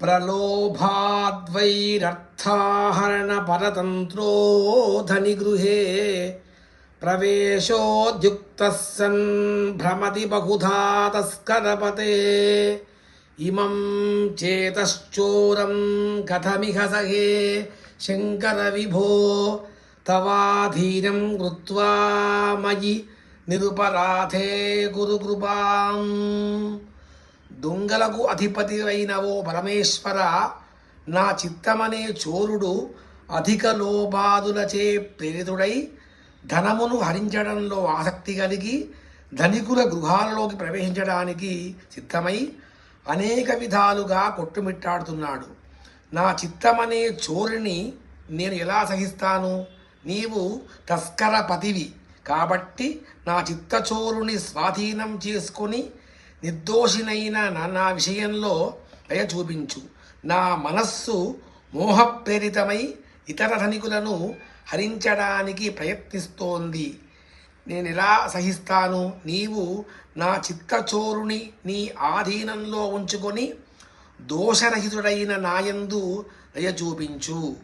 प्रलोभाद्वैरर्थाहरणपरतन्त्रोऽधनिगृहे प्रवेशोद्युक्तः सन् भ्रमति बहुधा तस्करपते इमं चेतश्चोरं कथमिह सहे शङ्करविभो तवाधीनं कृत्वा मयि निरुपराधे गुरुकृपाम् దొంగలకు అధిపతి అయిన ఓ పరమేశ్వర నా చిత్తమనే చోరుడు అధిక లోబాదులచే ప్రేరితుడై ధనమును హరించడంలో ఆసక్తి కలిగి ధనికుల గృహాలలోకి ప్రవేశించడానికి సిద్ధమై అనేక విధాలుగా కొట్టుమిట్టాడుతున్నాడు. నా చిత్తమనే చోరుని నేను ఎలా సహిస్తాను? నీవు తస్కర పతివి కాబట్టి నా చిత్తచోరుని స్వాధీనం చేసుకొని నిర్దోషినైన నా నా విషయంలో దయ చూపించు. నా మనస్సు మోహప్రేరితమై ఇతర ధనికులను హరించడానికి ప్రయత్నిస్తోంది. నేను ఎలా సహిస్తాను? నీవు నా చిత్తచోరుని నీ ఆధీనంలో ఉంచుకొని దోషరహితుడైన నాయందు దయ చూపించు.